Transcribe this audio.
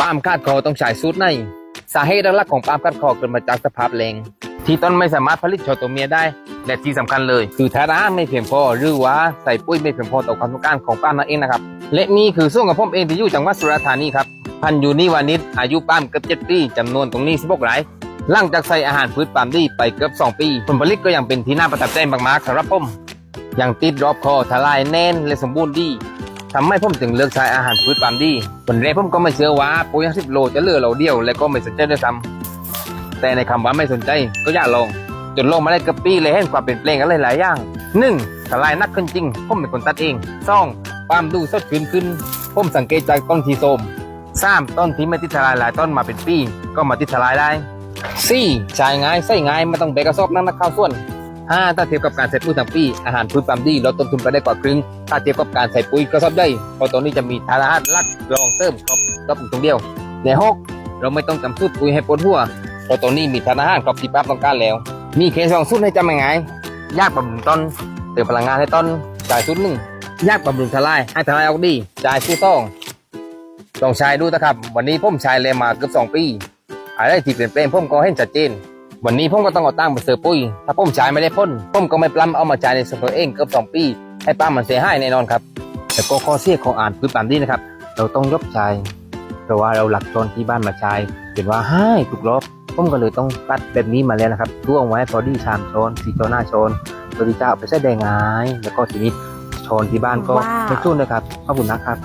ปาล์มคาดคอต้องใช้สูตรใน สาเหตุหลักๆของปาล์มคาดคอเกิดมาจากสภาพแรงที่ต้นไม่สามารถผลิตชว์ตัวเมียได้ และที่สำคัญเลย คือทาราไม่เพียงพอ หรือว่าใส่ปุ๋ยไม่เพียงพอต่อความต้องการของปาล์มนั่นเองนะครับ และนี่คือส่วนของผมเองที่อยู่จังหวัดสุราษฎร์ธานีครับ พันยูนิวานิชอายุปาล์มเกือบเจ็ดปีจำนวนตรงนี้16รายหลังจากใส่อาหารพืชปาล์มดีไปเกือบ2ปี ผลผลิตก็ยังเป็นที่น่าประทับใจมากๆสำหรับผมอยังติดรอบคอทลายแน่นและสมบูรณ์ดี ทำให้ผมถึงเลือกใช้อาหารพืชปามดีผลแรกผมก็ไม่เชื่อว่าปุ๋ย50โลจะเหลือเราเดียว และก็ไม่สนใจด้วยซ้ำแต่ในคำว่าไม่สนใจก็อยากลองจนลงมาได้กือบปีเลยเห็นความเปลี่ยนแปลงอะไรหลายอย่างหนึ่งทลายนักขึ้นจริงผมเป็นคนตัดเองสองปามดูสดชื่นขึ้นผมสังเกตจากต้นทีโทมสามต้นที่ไม่ติดทลายหลายต้นมาเป็นปีก็มาติดทลายได้สี่ใช้ง่ายใส่ง่ายไม่ต้องแบกกระสอบนั่งนักข้าวส่วน ห้าถ้าเทียบกับการใส่ปุ๋ยทั้งปีอาหารพืชปาล์มดีลดต้นทุนไปได้กว่าครึ่ง ถ้าเทียบกับการใส่ปุ๋ยกระสอบได้เพราะตัวนี้จะมีทาราลักรองเติมครบครบตรงเดียวในหกเราไม่ต้องจำสูตรปุ๋ยให้ปวดหัวเพราะตัวนี้มีทาราครบที่ปั๊บต้องการแล้ว มีเคสสองสูตรให้จำยังไงยากบำรุงต้นเติมพลังงานให้ต้นจ่ายสูตรหนึ่งยากบำรุงทลายให้ทลายออกดีจ่ายสูตรสองลองใช้ดูนะครับ วันนี้ผมใช้เลยมาเกือบสองปีอะไรที่เปลี่ยนแปลงผมก็เห็นชัดเจน วันนี้ผมก็ต้องเอาตั้งมาเสิร์ฟปุ้ย ถ้าผมใช้ไม่ได้พ่นผมก็ไม่ปล้ำเอามาใช้ในส่วนตัวเองเกือบสองปี ให้ป้ามันเสียหายแน่นอนครับ แต่ก็ข้อเสียของอ่านพืชปาล์มดีนะครับ เราต้องยบใช้เพราะว่าเราหลักชนที่บ้านมาใช้เห็นว่าให้ถูกลบผมก็เลยต้องตัดแบบนี้มาแล้วนะครับท่วงไว้พอดีชามชนสีโจหน้าชนตัวที่จะเอาไปใส่แดงงาย แล้วก็ทีนี้ชนที่บ้านก็ไม่ชุ่นนะครับขอบคุณนะครับ